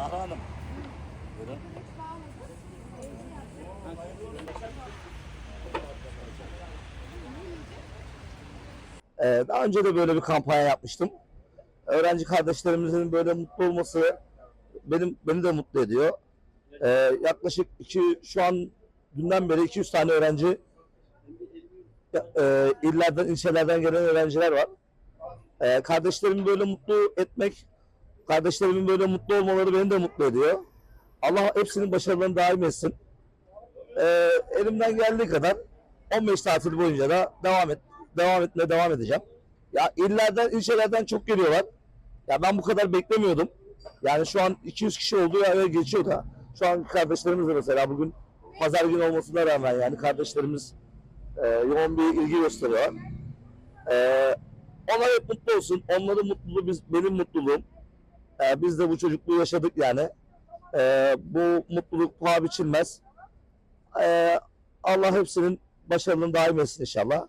Sahra Hanım. Ee, daha önce de böyle bir kampanya yapmıştım. Öğrenci kardeşlerimizin böyle mutlu olması benim beni de mutlu ediyor. Ee, yaklaşık iki şu an dünden beri 200 tane öğrenci e, illerden, ilçelerden gelen öğrenciler var. Ee, kardeşlerimi böyle mutlu etmek, kardeşlerimin böyle mutlu olmaları beni de mutlu ediyor. Allah hepsinin başarılarını daim etsin. Ee, elimden geldiği kadar 15 tatil boyunca da devam et devam etmeye devam edeceğim. Ya illerden, ilçelerden çok geliyorlar. Ya ben bu kadar beklemiyordum. Yani şu an 200 kişi oldu ya geçiyor da. Şu an kardeşlerimiz de mesela bugün pazar günü olmasına rağmen yani kardeşlerimiz e, yoğun bir ilgi gösteriyorlar. E, onlar hep mutlu olsun. Onların mutluluğu biz, benim mutluluğum. E, biz de bu çocukluğu yaşadık yani. E, bu mutluluk paha biçilmez. E, Allah hepsinin başarının daim etsin inşallah.